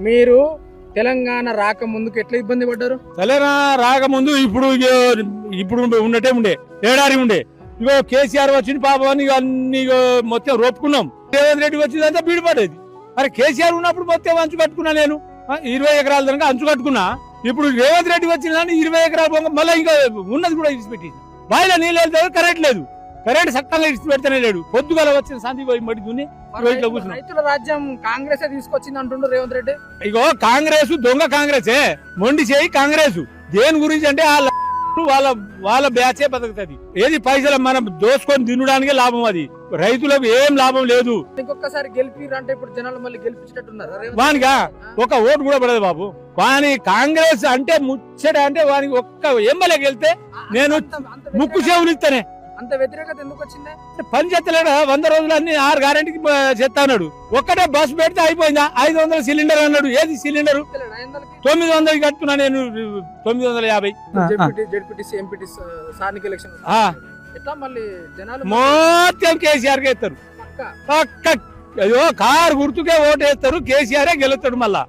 మీరు తెలంగాణ రాక ముందుకు ఎట్లా ఇబ్బంది పడ్డారు? తెలంగాణ రాకముందు ఇప్పుడు ఇగో- ఇప్పుడు ఉండటే ఉండే ఏడాది ఉండే. ఇగో కేసీఆర్ వచ్చింది పాపం అన్ని మొత్తం రోపుకున్నాం. రేవంత్ రెడ్డి వచ్చిందంతా బీడిపడేది మరి కేసీఆర్ ఉన్నప్పుడు మొత్తం అంచు కట్టుకున్నా నేను. ఇరవై ఎకరాల దాకా అంచు కట్టుకున్నా. ఇప్పుడు రేవంత్ రెడ్డి వచ్చిందని ఇరవై ఎకరాలు మళ్ళీ ఇంకా ఉన్నది కూడా ఇడిచిపెట్టి బాయిలో నీళ్ళు వెళ్తే కరెంట్ లేదు. కరెంట్ సక్కంగా ఇడిచి పెడతానే లేడు. పొద్దుగాల వచ్చిన సంధి పోయి మడి దున్ని కూర్చున్నాం. రైతుల రాజ్యం కాంగ్రెస్ తీసుకొచ్చింది అంటుండ్రు రేవంత్ రెడ్డి. ఇగో కాంగ్రెస్ దొంగ కాంగ్రెసే. మొండి చేయి కాంగ్రెస్. దేని గురించి అంటే వాళ్ళ వాళ్ళ వాళ్ళ బ్యాచే బతుకుతుంది. ఏది పైసలు మనం దోసుకొని తినడానికే లాభం అది. రైతులకు ఏం లాభం లేదు. ఇంకొకసారి గెలిపిరు అంటే ఇప్పుడు జనాలు మళ్ళీ గెలిపించేటట్టున్నారు. వానికా? రెడ్డి. ఒక ఓటు కూడా పడదు బాబు. కానీ కాంగ్రెస్ అంటే ముచ్చట అంటే వానికి ఒక్క ఎమ్మెల్యే ఆ, నేను ముక్కు చెవులు ఇస్తానే. అంత వ్యతిరేకత ఎందుకు వచ్చింది? పని చేస్తలేడు? వంద రోజులు అన్ని ఆరు గ్యారెంటీకి అన్నాడు. ఒక్కటే బస్ పెడితే అయిపోయిందా? ఐదు వందల సిలిండర్ అన్నాడు. ఏది సిలిండర్ తొమ్మిది వందలకి కట్టుకున్నా నేను తొమ్మిది వందల యాభై. మొత్తం కేసీఆర్కి పక్క? అయ్యో కారు గుర్తుకే ఓటు వేస్తారు కేసీఆర్ గెలుస్తాడు మళ్ళా.